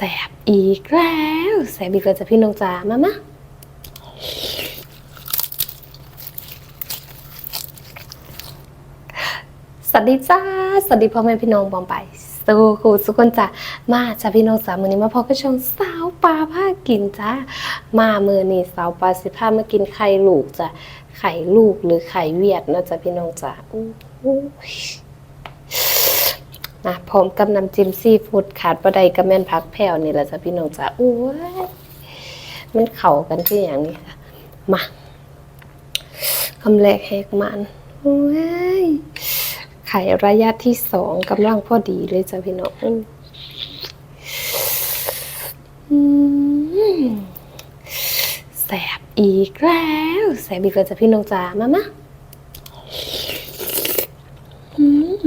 สบอีกแล้วแสบอีกแล้วจ้ะพี่น้องจ๋ามามาสวัสดีจ้าสวัสดีพ่อแม่พี่น้องบอมไปสู้คูสุกคนจ้ะมาจ้าพี่น้องจ๋ามือนี้มาพบกับช่องสาวปลาผ้ากินจ้ามามือนี้สาวปลาสิผ้ามากินไข่ลูกจ้ะไข่ลูกหรือไข่เวียดนะจ้ะพี่น้องจ๋าอู้ นะพร้อมกับน้ำจิ้มซีฟู้ดขาดประใดกับแม่นพักแผ่วนี่แหละจ้ะพี่น้องจ๋าอู้ยมันเข้ากันที่อย่างนี้ค่ะมาคำแรกแหกมันโอ้ยไข่ระยะที่สองกำลังพอดีเลยจ้ะพี่น้องแสบอีกแล้ว แสบอีกแล้วจ้ะพี่น้องจ๋ามามาอืม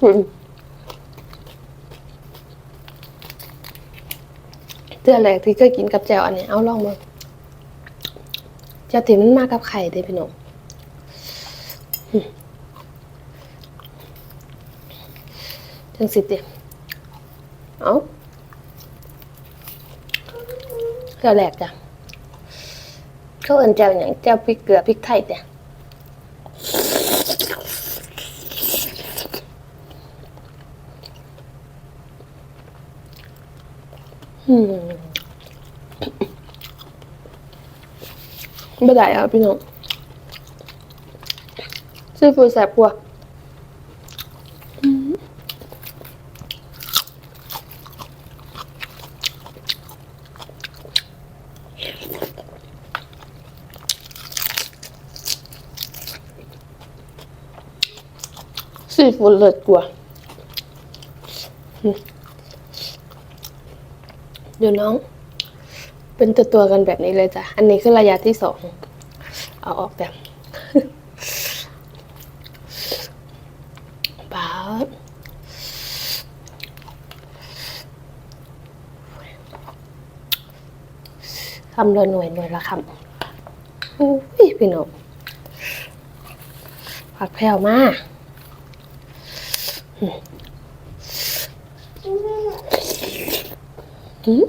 เตือนแรกที่เคยกินกับแจวอันนี้ เอาลองมาแจวถิ่มันมากับไข่เด้พี่น้องอืมจังสิเดียเอาแจ่วแรกจ้ะเขาเอินแจวอย่างแจวพริกเกลือพริกไทยเดีย ไม่ได้อะพี่น้องซีฟู้ดแซ่บกว่าอืมซีฟู้ดเลิศกว่า ดี๋ยวน้อง เป็นตัวตัวกันแบบนี้เลยจ้ะ อันนี้คือระยะที่สอง เอาออกแบบบาสคำละหน่วยหน่วยละคำอุ้ยพี่น้องผักแพรวมาก อืม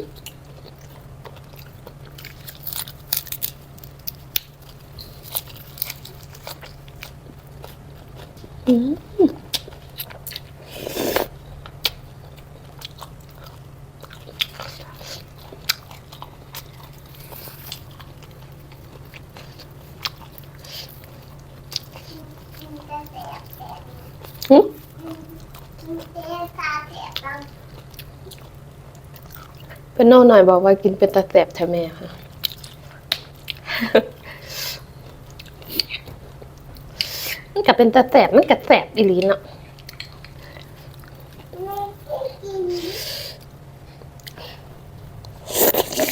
อืมอืมเป็นน้องหน่อยบอกว่ากินเป็นตาแสบแท้แม่ค่ะ มันก็เป็นตาแสบมันก็แสบอีหลีเนาะ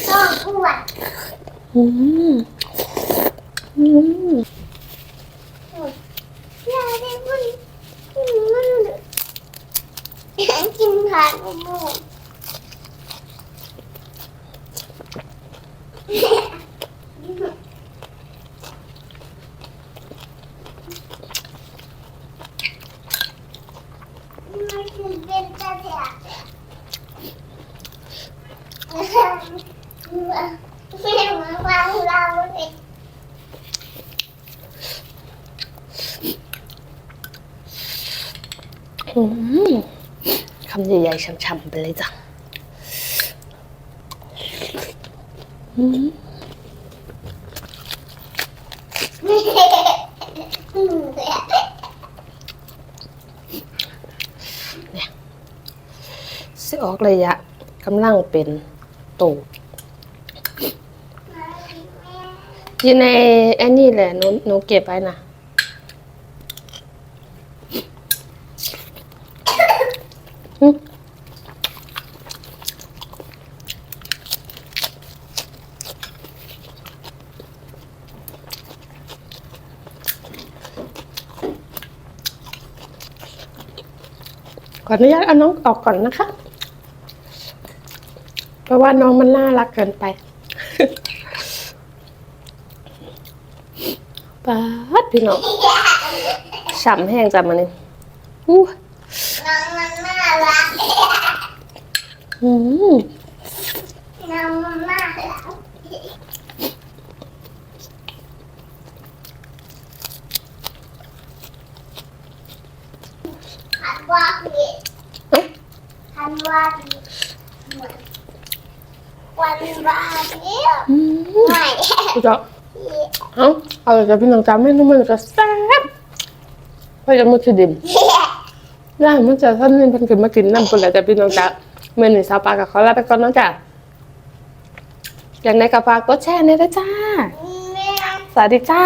ต้องอ้วนอืมอืมอยากได้มันมันอยากกินผักบุ้ง มันคือเป็นตาแสบไม่เหมือนความเราเลย อืม คำใหญ่ๆช่ำๆไปเลยจ้ะอืม สิออกระยะกำลังเป็นตอยู่ในอันนี้แหละหนูหนูเก็บไว้นะ ขออนุญาตเอาน้องออกก่อนนะคะ เพราะว่าน้องมันน่ารักเกินไปป๊าดพี่น้องฉ่ำแห้งจังมันนี่อู้น้องมันน่ารักอืมน้องมันน่ารักทันว่าพี่เอ๊ะ ทันวันวาพี่อืมไม่พี่จ๊ะเอ้าเอาจะพี่น้องจ้าเมนูมันจะแซ่บเพราะยังไม่คือดิมย่ามันจะท่านนี่เพิ่นขึ้นมากินน้ำคนแหละจ้ะพี่น้องจ้าเมนูซาปลากับขอลาไปก่อนเนาะจ้ะอย่างไรกับฝากกดแชร์เนี่ยนะจ้าสวัสดีจ้า